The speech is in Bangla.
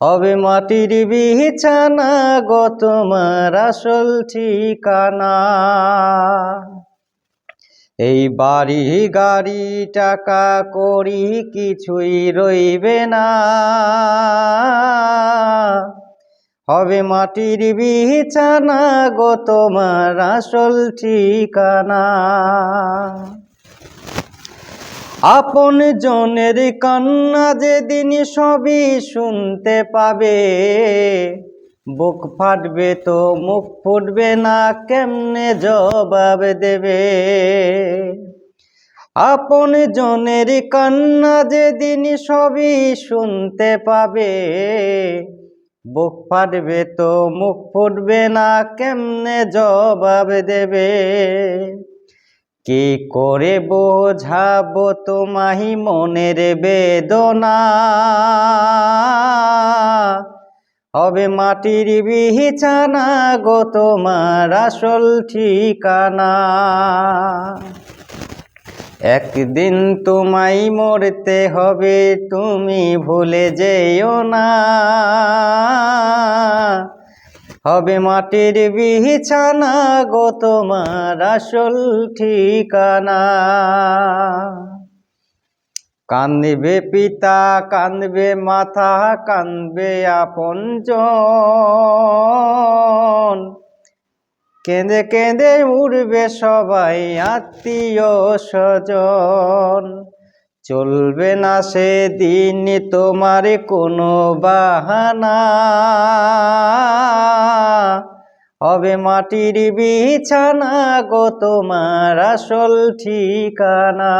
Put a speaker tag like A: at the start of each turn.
A: হবে মাটির বিছানা গো তোমার আসল ঠিকানা। এই বাড়ি গাড়ি টাকা করি কিছুই রইবে না। হবে মাটির বিছানা গো তোমার আসল ঠিকানা। আপন জনের কান্না যেদিন সবই শুনতে পাবে। বুক ফাটবে তো মুখ ফুটবে না, কেমনে জবাব দেবে? আপন জনের কান্না যেদিন সবই শুনতে পাবে। বুক ফাটবে তো মুখ ফুটবে না, কেমনে জবাব দেবে? কি করে বোঝাবো তোমাহি মনের বেদনা? হবে মাটির বিছানা গো তোমার আসল ঠিকানা। একদিন তোমায় মরতে হবে, তুমি ভুলে যেও না। হবে মাটির বিছানা গো তোমার আসল ঠিকানা। কান্দবে পিতা কান্দবে মাথা কান্দবে আপন কেঁদে কেঁদে উড়বে সবাই আত্মীয় স্বজন। চলবে না সেদিন তোমার কোনো বাহানা। হবে মাটির বিছানা গো তোমার আসল ঠিকানা।